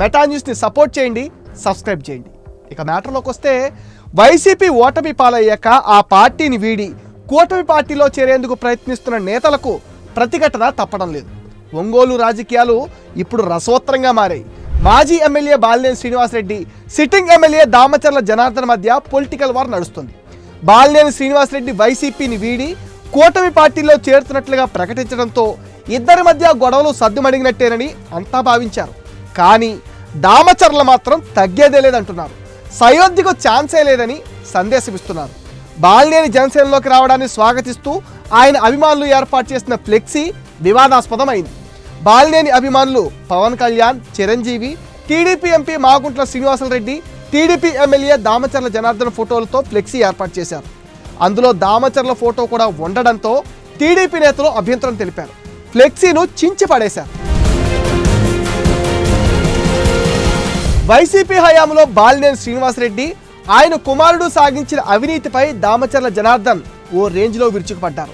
Meta న్యూస్ని support చేయండి subscribe చేయండి. ఇక మ్యాటర్లోకి వస్తే వైసీపీ ఓటమి పాలయ్యాక ఆ పార్టీని వీడి కూటమి పార్టీలో చేరేందుకు ప్రయత్నిస్తున్న నేతలకు ప్రతిఘటన తప్పడం లేదు. ఒంగోలు రాజకీయాలు ఇప్పుడు రసోత్తరంగా మారాయి. మాజీ MLA Balineni Srinivasa Reddy sitting MLA Damacharla Janardhan మధ్య పొలిటికల్ వార్ నడుస్తుంది. బాలినేని శ్రీనివాసరెడ్డి వైసీపీని వీడి కూటమి పార్టీలో చేరుతున్నట్లుగా ప్రకటించడంతో ఇద్దరి మధ్య గొడవలు సద్దుమడిగినట్టేనని అంతా భావించారు. కానీ దామచర్ల మాత్రం తగ్గేదే లేదంటున్నారు. సయోధ్యకు ఛాన్సే లేదని సందేశమిస్తున్నారు. బాలినేని జనసేనలోకి రావడాన్ని స్వాగతిస్తూ ఆయన అభిమానులు ఏర్పాటు చేసిన ఫ్లెక్సీ వివాదాస్పదమైంది. బాలినేని అభిమానులు Pawan Kalyan Chiranjeevi TDP MP Magunta Srinivasa Reddy TDP MLA Damacharla Janardhan ఫోటోలతో ఫ్లెక్సీ ఏర్పాటు చేశారు. అందులో దామచర్ల ఫోటో కూడా ఉండడంతో టీడీపీ నేతలు అభ్యంతరం తెలిపారు. ఫ్లెక్సీను చించి పడేశారు. వైసీపీ హయాంలో బాలినేని శ్రీనివాసరెడ్డి ఆయన కుమారుడు సాగించిన అవినీతిపై దామచర్ల జనార్దన్ ఓ రేంజ్లో విరుచుకుపడ్డారు.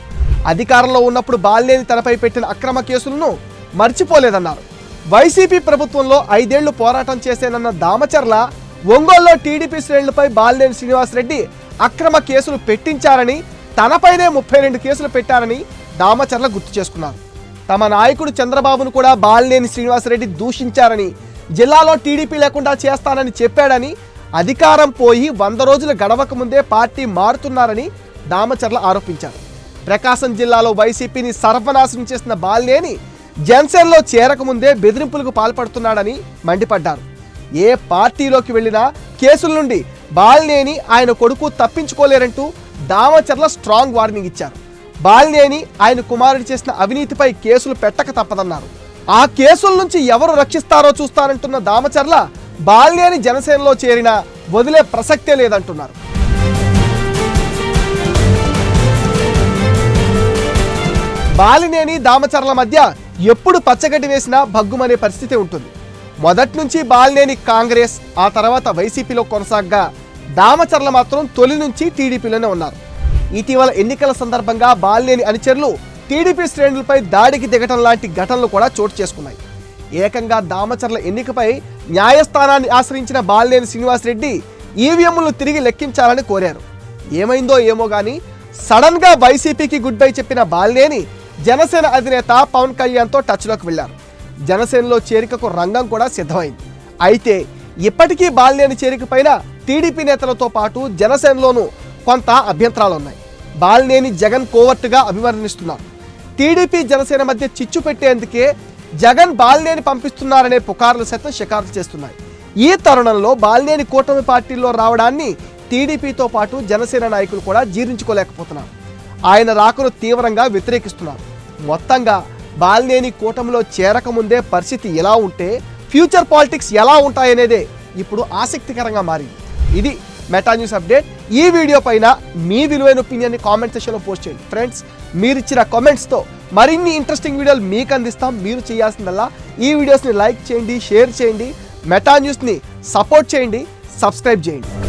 అధికారంలో ఉన్నప్పుడు బాలినేని తనపై పెట్టిన అక్రమ కేసులను మర్చిపోలేదన్నారు. వైసీపీ ప్రభుత్వంలో ఐదేళ్ళు పోరాటం చేసేనన్న దామచర్ల ఒంగోలులో టీడీపీ శ్రేణులపై బాలినేని శ్రీనివాసరెడ్డి అక్రమ కేసులు పెట్టించారని తనపైనే ముప్పై రెండు కేసులు పెట్టారని దామచర్ల గుర్తు చేసుకున్నారు. తమ నాయకుడు చంద్రబాబును కూడా బాలినేని శ్రీనివాసరెడ్డి దూషించారని జిల్లాలో టీడీపీ లేకుండా చేస్తానని చెప్పాడని అధికారం పోయి వంద రోజులు గడవక ముందే పార్టీ మారుతున్నారని దామచర్ల ఆరోపించారు. ప్రకాశం జిల్లాలో వైసీపీని సర్వనాశనం చేసిన బాలినేని జనసేనలో చేరకముందే బెదిరింపులకు పాల్పడుతున్నాడని మండిపడ్డారు. ఏ పార్టీలోకి వెళ్ళినా కేసుల నుండి బాలినేని ఆయన కొడుకు తప్పించుకోలేరంటూ దామచర్ల స్ట్రాంగ్ వార్నింగ్ ఇచ్చారు. బాలినేని ఆయన కుమారుడు చేసిన అవినీతిపై కేసులు పెట్టక తప్పదన్నారు. ఆ కేసుల నుంచి ఎవరు రక్షిస్తారో చూస్తారంటున్న దామచర్ల బాల్యాని జనసేనలో చేరిన వదిలే ప్రసక్తే లేదంటున్నారు. బాలినేని దామచర్ల మధ్య ఎప్పుడు పచ్చగడ్డి వేసినా భగ్గుమనే పరిస్థితి ఉంటుంది. మొదటి నుంచి బాలినేని కాంగ్రెస్ ఆ తర్వాత వైసీపీలో కొనసాగ్గా దామచర్ల మాత్రం తొలి నుంచి టీడీపీలోనే ఉన్నారు. ఇటీవల ఎన్నికల సందర్భంగా బాలినేని అనుచరులు టీడీపీ శ్రేణులపై దాడికి దిగటం లాంటి ఘటనలు కూడా చోటు చేసుకున్నాయి. ఏకంగా దామచర్ల ఎన్నికపై న్యాయస్థానాన్ని ఆశ్రయించిన బాలినేని శ్రీనివాసరెడ్డి ఈవీఎంలను తిరిగి లెక్కించాలని కోరారు. ఏమైందో ఏమో కానీ సడన్గా వైసీపీకి గుడ్ బై చెప్పిన బాలినేని జనసేన అధినేత పవన్ కళ్యాణ్తో టచ్లోకి వెళ్ళారు జనసేనలో చేరికకు రంగం కూడా సిద్ధమైంది. అయితే ఇప్పటికీ బాలినేని చేరిక పైన టీడీపీ నేతలతో పాటు జనసేనలోనూ కొంత అభ్యంతరాలు ఉన్నాయి బాలినేని జగన్ కోవర్టుగా అభివర్ణిస్తున్నారు. టీడీపీ జనసేన మధ్య చిచ్చు పెట్టేందుకే జగన్ బాలినేని పంపిస్తున్నారనే పుకార్లు సైతం షికారులు చేస్తున్నాయి. ఈ తరుణంలో బాలినేని కూటమి పార్టీలో రావడాన్ని టీడీపీతో పాటు జనసేన నాయకులు కూడా జీర్ణించుకోలేకపోతున్నారు. ఆయన రాకను తీవ్రంగా వ్యతిరేకిస్తున్నారు. మొత్తంగా బాలినేని కూటమిలో చేరకముందే పరిస్థితి ఎలా ఉంటే ఫ్యూచర్ పాలిటిక్స్ ఎలా ఉంటాయనేదే ఇప్పుడు ఆసక్తికరంగా మారింది. ఇది మెటా న్యూస్ అప్డేట్ ఈ వీడియో పైన మీ విలువైన ఒపీనియన్ని కామెంట్ సెక్షన్లో పోస్ట్ చేయండి. ఫ్రెండ్స్ మీరు ఇచ్చిన కామెంట్స్తో మరిన్ని ఇంట్రెస్టింగ్ వీడియోలు మీకు అందిస్తాం. మీరు చేయాల్సిందల్లా ఈ వీడియోస్ని లైక్ చేయండి షేర్ చేయండి. మెటా న్యూస్ని సపోర్ట్ చేయండి సబ్స్క్రైబ్ చేయండి.